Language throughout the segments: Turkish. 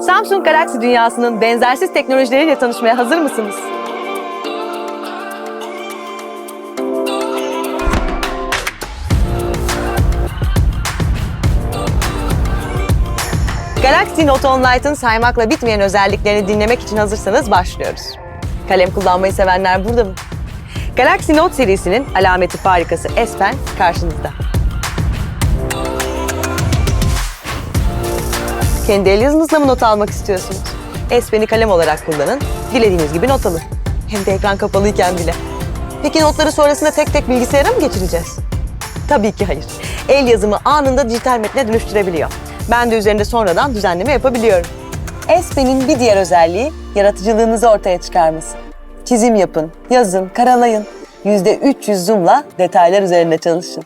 Samsung Galaxy dünyasının benzersiz teknolojileriyle tanışmaya hazır mısınız? Galaxy Note 10 Lite'ın saymakla bitmeyen özelliklerini dinlemek için hazırsanız başlıyoruz. Kalem kullanmayı sevenler burada mı? Galaxy Note serisinin alameti farikası S Pen karşınızda. Kendi el yazınızla mı not almak istiyorsunuz? S Pen'i kalem olarak kullanın, dilediğiniz gibi not alın. Hem de ekran kapalıyken bile. Peki notları sonrasında tek tek bilgisayara mı geçireceğiz? Tabii ki hayır. El yazımı anında dijital metne dönüştürebiliyor. Ben de üzerinde sonradan düzenleme yapabiliyorum. S Pen'in bir diğer özelliği yaratıcılığınızı ortaya çıkarması. Çizim yapın, yazın, karalayın. %300 zoom'la detaylar üzerinde çalışın.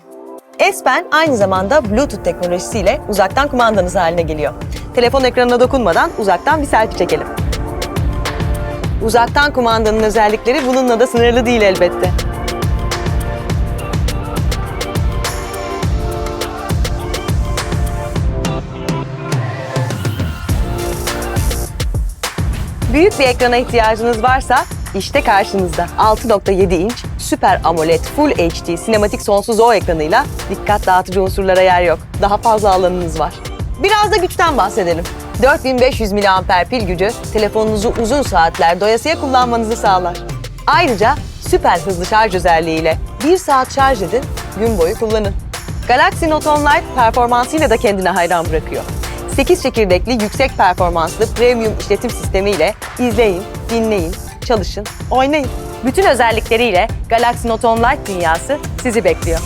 S Pen aynı zamanda Bluetooth teknolojisiyle uzaktan kumandanız haline geliyor. Telefon ekranına dokunmadan uzaktan bir selfie çekelim. Uzaktan kumandanın özellikleri bununla da sınırlı değil elbette. Büyük bir ekrana ihtiyacınız varsa işte karşınızda 6.7 inç Super AMOLED Full HD sinematik sonsuz O ekranıyla dikkat dağıtıcı unsurlara yer yok. Daha fazla alanınız var. Biraz da güçten bahsedelim. 4500 mAh pil gücü telefonunuzu uzun saatler doyasıya kullanmanızı sağlar. Ayrıca süper hızlı şarj özelliğiyle 1 saat şarj edin, gün boyu kullanın. Galaxy Note 10 Lite performansıyla da kendine hayran bırakıyor. 8 çekirdekli yüksek performanslı premium işletim sistemiyle izleyin, dinleyin, çalışın, oynayın. Bütün özellikleriyle Galaxy Note 10 Lite dünyası sizi bekliyor.